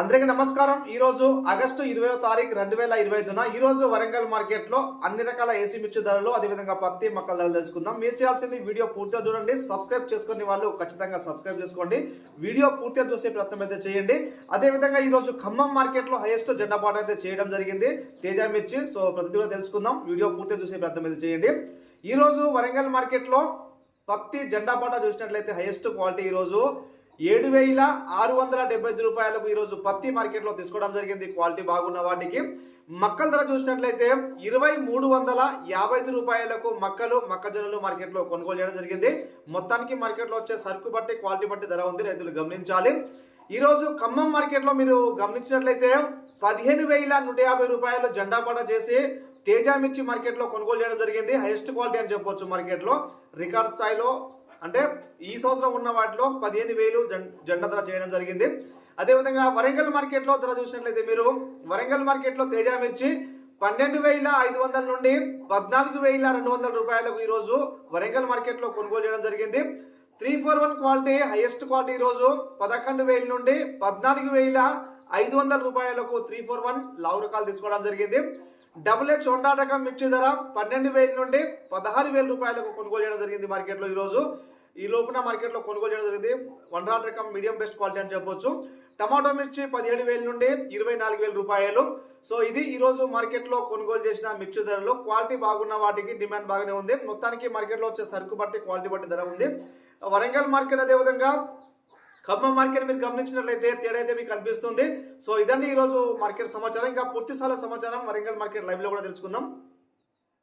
అందరికీ నమస్కారం. ఈ రోజు ఆగస్టు ఇరవై తారీఖు రెండు వేల ఇరవై ఐదున ఈ రోజు వరంగల్ మార్కెట్లో అన్ని రకాల ఏసీ మిర్చి ధరలు అదేవిధంగా పత్తి మొక్కల ధరలు తెలుసుకుందాం. మీరు చేయాల్సింది వీడియో పూర్తిగా చూడండి. సబ్స్క్రైబ్ చేసుకునే వాళ్ళు ఖచ్చితంగా సబ్స్క్రైబ్ చేసుకోండి. వీడియో పూర్తిగా చూసే ప్రయత్నం అయితే చేయండి. అదేవిధంగా ఈ రోజు ఖమ్మం మార్కెట్లో హైయెస్ట్ జెండా పాట అయితే చేయడం జరిగింది. తేజ మిర్చి సో ప్రతి కూడా తెలుసుకుందాం. వీడియో పూర్తిగా చూసే ప్రయత్నం అయితే చేయండి. ఈ రోజు వరంగల్ మార్కెట్లో పత్తి జెండా పాట చూసినట్లయితే హైయెస్ట్ క్వాలిటీ ఈ రోజు ఏడు వేల ఆరు వందల డెబ్బై ఐదు రూపాయలకు ఈరోజు పత్తి మార్కెట్లో తీసుకోవడం జరిగింది. క్వాలిటీ బాగున్న వాటికి మక్కల ధర చూసినట్లయితే ఇరవై మూడు వందల యాభై ఐదు రూపాయలకు మక్కలు మొక్కజొన్నలు మార్కెట్లో కొనుగోలు చేయడం జరిగింది. మొత్తానికి మార్కెట్లో వచ్చే సరుకు బట్టి క్వాలిటీ బట్టి ధర ఉంది. రైతులు గమనించాలి. ఈరోజు ఖమ్మం మార్కెట్లో మీరు గమనించినట్లయితే పదిహేను వేల నూట యాభై రూపాయలు జెండా పడ చేసి తేజ మిర్చి మార్కెట్లో కొనుగోలు చేయడం జరిగింది. హైయెస్ట్ క్వాలిటీ అని చెప్పొచ్చు మార్కెట్లో. రికార్డ్ స్థాయిలో అంటే ఈ సంవత్సరం ఉన్న వాటిలో పదిహేను వేలు జెం- జెండా ధర చేయడం జరిగింది. అదేవిధంగా వరంగల్ మార్కెట్లో ధర చూసినట్లయితే మీరు వరంగల్ మార్కెట్లో తేజ మిర్చి పన్నెండు వేల ఐదు వందల నుండి పద్నాలుగు వేల రెండు వందల రూపాయలకు ఈరోజు వరంగల్ మార్కెట్లో కొనుగోలు చేయడం జరిగింది. Three four one quality highest quality ఈరోజు పదకొండు వేల నుండి పద్నాలుగు వేల ఐదు వందల రూపాయలకు త్రీ ఫోర్ వన్ లావు రకాలు తీసుకోవడం జరిగింది. డబుల్ హెచ్ హోండా రకం మిర్చి ధర పన్నెండు వేల నుండి పదహారు వేల రూపాయలకు కొనుగోలు చేయడం జరిగింది మార్కెట్లో ఈరోజు. ఈ లోపున మార్కెట్లో కొనుగోలు చేయడం జరిగింది. వన్ రాట్ రకం మీడియం బెస్ట్ క్వాలిటీ అని చెప్పొచ్చు. టమాటో మిర్చి పదిహేడు వేల నుండి ఇరవై నాలుగు వేల రూపాయలు. సో ఇది ఈ రోజు మార్కెట్లో కొనుగోలు చేసిన మిర్చి ధరలు. క్వాలిటీ బాగున్న వాటికి డిమాండ్ బాగానే ఉంది. మొత్తానికి మార్కెట్లో వచ్చే సరుకు బట్టి క్వాలిటీ బట్టి ధర ఉంది. వరంగల్ మార్కెట్ అదేవిధంగా ఖమ్మం మార్కెట్ మీరు గమనించినట్లయితే తేడా అయితే మీకు కనిపిస్తుంది సో ఇదండి ఈరోజు మార్కెట్ సమాచారం. ఇంకా పూర్తి స్థాయి సమాచారం వరంగల్ మార్కెట్ లైవ్లో కూడా తెలుసుకుందాం.